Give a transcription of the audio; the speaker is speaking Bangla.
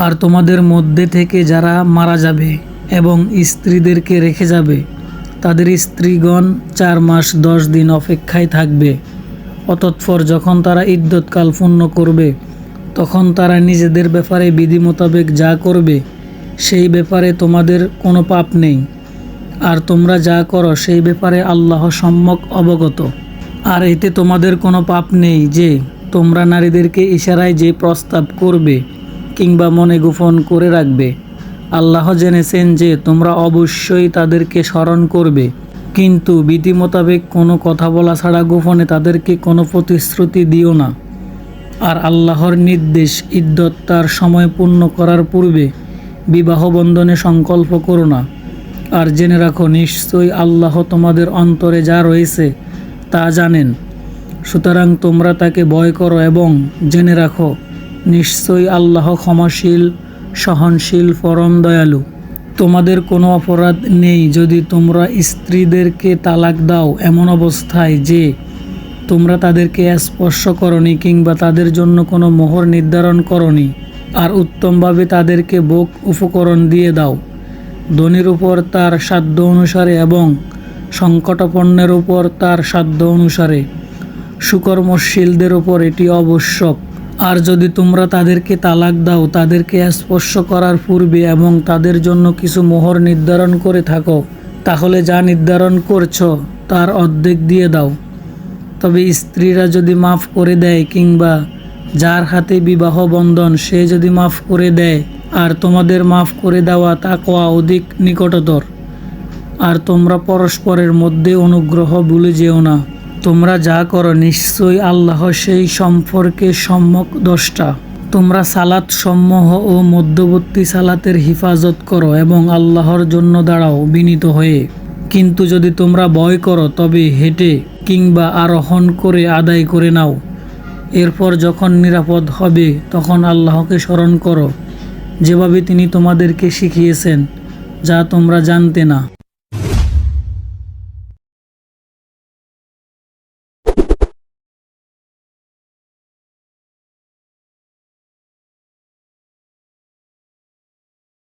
আর তোমাদের মধ্যে থেকে যারা মারা যাবে এবং স্ত্রীদেরকে রেখে যাবে, তাদের স্ত্রীগণ চার মাস দশ দিন অপেক্ষায় থাকবে। অতৎপর যখন তারা ইদ্যৎকাল পূর্ণ করবে, তখন তারা নিজেদের ব্যাপারে বিধি মোতাবেক যা করবে, সেই ব্যাপারে তোমাদের কোনো পাপ নেই। আর তোমরা যা করো, সেই ব্যাপারে আল্লাহ সম্যক অবগত। আর এতে তোমাদের কোনো পাপ নেই যে, তোমরা নারীদেরকে ইশারায় যে প্রস্তাব করবে কিংবা মনে গোপন করে রাখবে। আল্লাহ জেনেছেন যে তোমরা অবশ্যই তাদেরকে স্মরণ করবে। কিন্তু বিধি মোতাবেক কোনো কথা বলা ছাড়া গোপনে তাদেরকে কোনো প্রতিশ্রুতি দিও না। আর আল্লাহর নির্দেশ ইদ্যত তার সময় পূর্ণ করার পূর্বে বিবাহ বন্ধনে সংকল্প করো না। আর জেনে রাখো, নিশ্চয়ই আল্লাহ তোমাদের অন্তরে যা রয়েছে তা জানেন। সুতরাং তোমরা তাকে ভয় করো এবং জেনে রাখো নিশ্চয়ই আল্লাহ ক্ষমাশীল, সহনশীল, পরম দয়ালু। তোমাদের কোনো অপরাধ নেই যদি তোমরা স্ত্রীদেরকে তালাক দাও এমন অবস্থায় যে তোমরা তাদেরকে স্পর্শ করনি কিংবা তাদের জন্য কোনো মোহর নির্ধারণ করনি আর উত্তমভাবে তাদেরকে বোক উপকরণ দিয়ে দাও। ধনির উপর তার সাধ্য অনুসারে এবং সংকটপণ্যের উপর তার সাধ্য অনুসারে। সুকর্মশীলদের উপর এটি আবশ্যক। আর যদি তোমরা তাদেরকে তালাক দাও, তাদেরকে স্পর্শ করার পূর্বে এবং তাদের জন্য কিছু মোহর নির্ধারণ করে থাকো, তাহলে যা নির্ধারণ করছ, তার অর্ধেক দিয়ে দাও। তবে স্ত্রীরা যদি মাফ করে দেয় কিংবা যার হাতে বিবাহ বন্ধন সে যদি মাফ করে দেয়, আর তোমাদের মাফ করে দেওয়া তাকওয়া অধিক নিকটতর। আর তোমরা পরস্পরের মধ্যে অনুগ্রহ ভুলে যেও না। তোমরা যা করো নিশ্চয়ই আল্লাহ সেই সম্পর্কে সম্যক দশটা তোমরা সালাত সমূহ ও মধ্যবর্তী সালাতের হিফাজত করো এবং আল্লাহর জন্য দাঁড়াও বিনীত হয়ে। কিন্তু যদি তোমরা ভয় করো, তবে হেঁটে কিংবা আরোহণ করে আদায় করে নাও। এরপর যখন নিরাপদ হবে, তখন আল্লাহকে স্মরণ করো। যেভাবে তিনি তোমাদেরকে শিখিয়েছেন, যা তোমরা জানতে না।